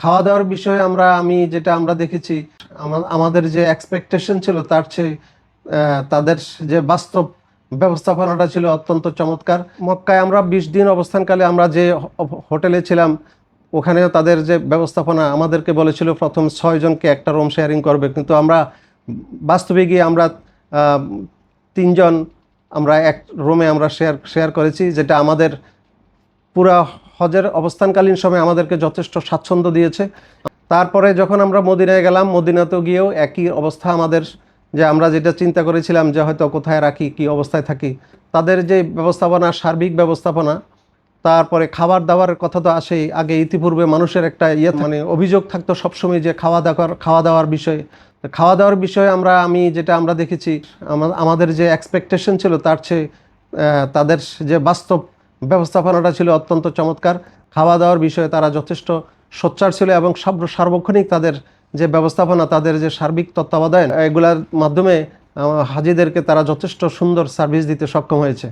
খাওয়া দাওয়ার বিষয়ে আমরা, আমি যেটা আমরা দেখেছি আমাদের যে এক্সপেকটেশন ছিল তার চেয়ে তাদের যে বাস্তব ব্যবস্থাপনাটা ছিল অত্যন্ত চমৎকার। মক্কায় আমরা বিশ দিন অবস্থানকালে আমরা যে হোটেলে ছিলাম, ওখানেও তাদের যে ব্যবস্থাপনা আমাদেরকে বলেছিল প্রথম ছয়জনকে একটা রুম শেয়ারিং করবে। কিন্তু আমরা বাস্তবে গিয়ে আমরা তিনজন আমরা এক রুমে আমরা শেয়ার শেয়ার করেছি, যেটা আমাদের পুরা হজের অবস্থানকালীন সময় আমাদেরকে যথেষ্ট স্বাচ্ছন্দ্য দিয়েছে। তারপরে যখন আমরা মদিনায় গেলাম, মদিনাতেও গিয়েও একই অবস্থা আমাদের, যে আমরা যেটা চিন্তা করেছিলাম যে হয়তো কোথায় রাখি, কি অবস্থায় থাকি, তাদের যে ব্যবস্থাপনা, সার্বিক ব্যবস্থাপনা, তারপরে খাবার দাবারের কথা তো আসেই। আগে ইতিপূর্বে মানুষের একটা ইয়ে মানে অভিযোগ থাকতো সবসময় যে খাওয়া দাওয়ার খাওয়া দাওয়ার বিষয়ে। খাওয়া দাওয়ার বিষয়ে আমরা, আমি যেটা আমরা দেখেছি আমাদের যে এক্সপেকটেশন ছিল তার চেয়ে তাদের যে বাস্তব ব্যবস্থাপনাটা ছিল অত্যন্ত চমৎকার। খাওয়া দাওয়ার বিষয়ে তারা যথেষ্ট সোচ্চার ছিল এবং সব সার্বক্ষণিক তাদের যে ব্যবস্থাপনা, তাদের যে সার্বিক তত্ত্বাবধায়ন এগুলার মাধ্যমে হাজিদেরকে তারা যথেষ্ট সুন্দর সার্ভিস দিতে সক্ষম হয়েছে।